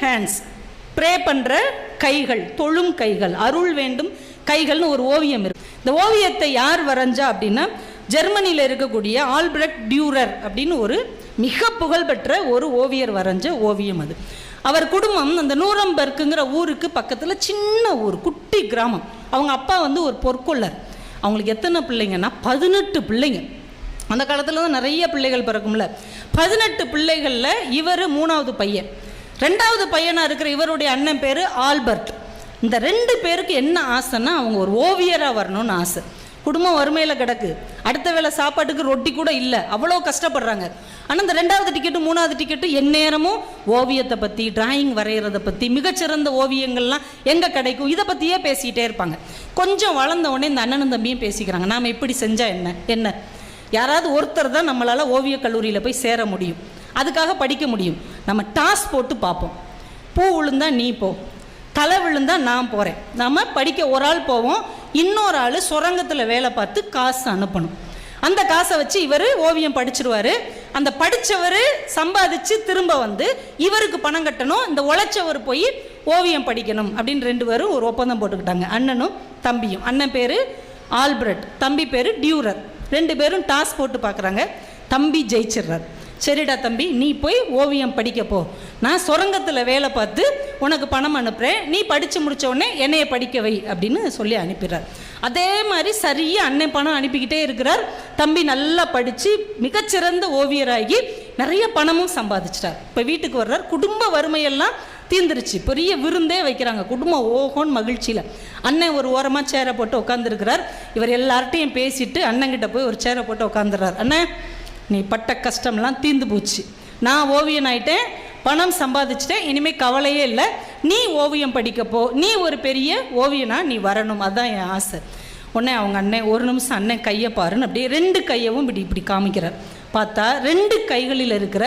Hands pray பண்ணுற கைகள் தொழும் கைகள் அருள் வேண்டும் கைகள்னு ஒரு ஓவியம் இருக்கு. இந்த ஓவியத்தை யார் வரைஞ்சா அப்படின்னா ஜெர்மனியில் இருக்கக்கூடிய ஆல்பிரட் டியூரர் அப்படின்னு ஒரு மிக புகழ்பெற்ற ஒரு ஓவியர் வரைஞ்ச ஓவியம் அது. அவர் குடும்பம் அந்த நூரம்பர்க்குங்கிற ஊருக்கு பக்கத்தில் சின்ன ஊர் குட்டி கிராமம். அவங்க அப்பா வந்து ஒரு பொற்கொள்ளர். அவங்களுக்கு எத்தனை பிள்ளைங்கன்னா பதினெட்டு பிள்ளைங்க. அந்த காலத்தில் தான் நிறைய பிள்ளைகள் பிறக்கும்ல. பதினெட்டு பிள்ளைகளில் இவர் மூணாவது பையன். ரெண்டாவது பையனாக இருக்கிற இவருடைய அண்ணன் பேர் ஆல்பர்ட். இந்த ரெண்டு பேருக்கு என்ன ஆசைன்னா அவங்க ஒரு ஓவியராக வரணும்னு ஆசை. குடும்பம் வறுமையில் கிடக்கு. அடுத்த வேளை சாப்பாட்டுக்கு ரொட்டி கூட இல்லை. அவ்வளோ கஷ்டப்படுறாங்க. ஆனால் இந்த ரெண்டாவது டிக்கெட்டு மூணாவது டிக்கெட்டு எந்நேரமும் ஓவியத்தை பற்றி டிராயிங் வரைகிறத பற்றி மிகச்சிறந்த ஓவியங்கள்லாம் எங்கே கிடைக்கும்? இதை பற்றியே பேசிக்கிட்டே இருப்பாங்க. கொஞ்சம் வளர்ந்த உடனே இந்த அண்ணனும் தம்பியும் பேசிக்கிறாங்க. நாம் எப்படி செஞ்சால் என்ன? என்ன? யாராவது ஒருத்தர் தான் நம்மளால் ஓவியக் கல்லூரியில் போய் சேர முடியும். அதுக்காக படிக்க முடியும். நம்ம டாஸ் போட்டு பார்ப்போம். பூ விழுந்தா நீ போ. தலை விழுந்தா நான் போகிறேன் நம்ம படிக்க ஒரு ஆள் போவோம். இன்னொரு ஆள் சுரங்கத்தில் வேலை பார்த்து காசு அனுப்பணும். அந்த காசை வச்சு இவர் ஓவியம் படிச்சிருவார். அந்த படித்தவர் சம்பாதிச்சு திரும்ப வந்து இவருக்கு பணம் கட்டணும். இந்த உழைச்சவர் போய் ஓவியம் படிக்கணும் அப்படின்னு ரெண்டு பேரும் ஒரு ஒப்பந்தம் போட்டுக்கிட்டாங்க. அண்ணனும் தம்பியும். அண்ணன் பேர் ஆல்பர்ட். தம்பி பேர் டியூரர். ரெண்டு பேரும் டாஸ் போட்டு பார்க்குறாங்க. தம்பி ஜெயிச்சிடுறார். சரிடா தம்பி நீ போய் ஓவியம் படிக்க போ. நான் சுரங்கத்தில் வேலை பார்த்து உனக்கு பணம் அனுப்புகிறேன் நீ படித்து முடிச்ச உடனே என்னைய படிக்க வை அப்படின்னு சொல்லி அனுப்பிடுறார். அதே மாதிரி சரியாக அண்ணன் பணம் அனுப்பிக்கிட்டே இருக்கிறார். தம்பி நல்லா படித்து மிகச்சிறந்த ஓவியராகி நிறைய பணமும் சம்பாதிச்சிட்டார். இப்போ வீட்டுக்கு வர்றார். குடும்ப வறுமையெல்லாம் தீர்ந்துருச்சு. பெரிய விருந்தே வைக்கிறாங்க. குடும்பம் ஓஹோன்னு மகிழ்ச்சியில். அண்ணன் ஒரு ஓரமாக சேரை போட்டு உட்காந்துருக்கிறார் இவர் எல்லார்ட்டையும் பேசிட்டு அண்ணங்கிட்ட போய் ஒரு சேரை போட்டு உட்காந்துடுறார் அண்ணன் நீ பட்ட கஷ்டம்லாம் தீர்ந்து போச்சு. நான் ஓவியன் ஆயிட்டேன் பணம் சம்பாதிச்சிட்டேன் இனிமேல் கவலையே இல்லை. நீ ஓவியம் படிக்கப்போ நீ ஒரு பெரிய ஓவியனா நீ வரணும். அதுதான் என் ஆசை. உடனே அவங்க அண்ணன் ஒரு நிமிஷம் அண்ணன் கையை பாருன்னு அப்படியே ரெண்டு கையவும் இப்படி இப்படி காமிக்கிறார். பார்த்தா ரெண்டு கைகளில் இருக்கிற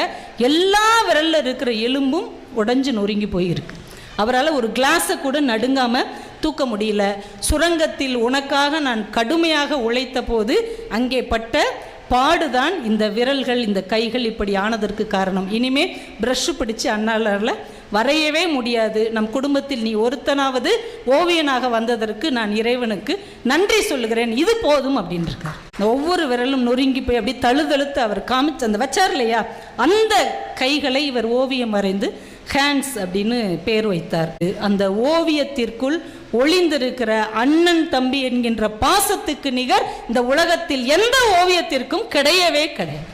எல்லா விரலில் இருக்கிற எலும்பும் உடஞ்சு நொறுங்கி போயிருக்கு. அவரால் ஒரு கிளாஸை கூட நடுங்காமல் தூக்க முடியல. சுரங்கத்தில் உனக்காக நான் கடுமையாக உழைத்த போது அங்கே பட்ட பாடுதான் இந்த விரல்கள் இந்த கைகள் இப்படி ஆனதற்கு காரணம். இனிமே ப்ரஷ் பிடிச்சு அண்ணாளரில் வரையவே முடியாது. நம் குடும்பத்தில் நீ ஒருத்தனாவது ஓவியனாக வந்ததற்கு நான் இறைவனுக்கு நன்றி சொல்லுகிறேன். இது போதும் அப்படின்னு இருக்கார் ஒவ்வொரு விரலும் நொறுங்கி போய் அப்படி தழுதழுத்து அவர் காமிச்சு அந்த வச்சார் இல்லையா? அந்த கைகளை இவர் ஓவியம் வரைந்து ஹேண்ட்ஸ் அப்படின்னு பேர் வைத்தார். அந்த ஓவியத்திற்குள் ஒளிந்திருக்கிற அண்ணன் தம்பி என்கின்ற பாசத்துக்கு நிகர் இந்த உலகத்தில் எந்த ஓவியத்திற்கும் கிடையவே கிடையாது.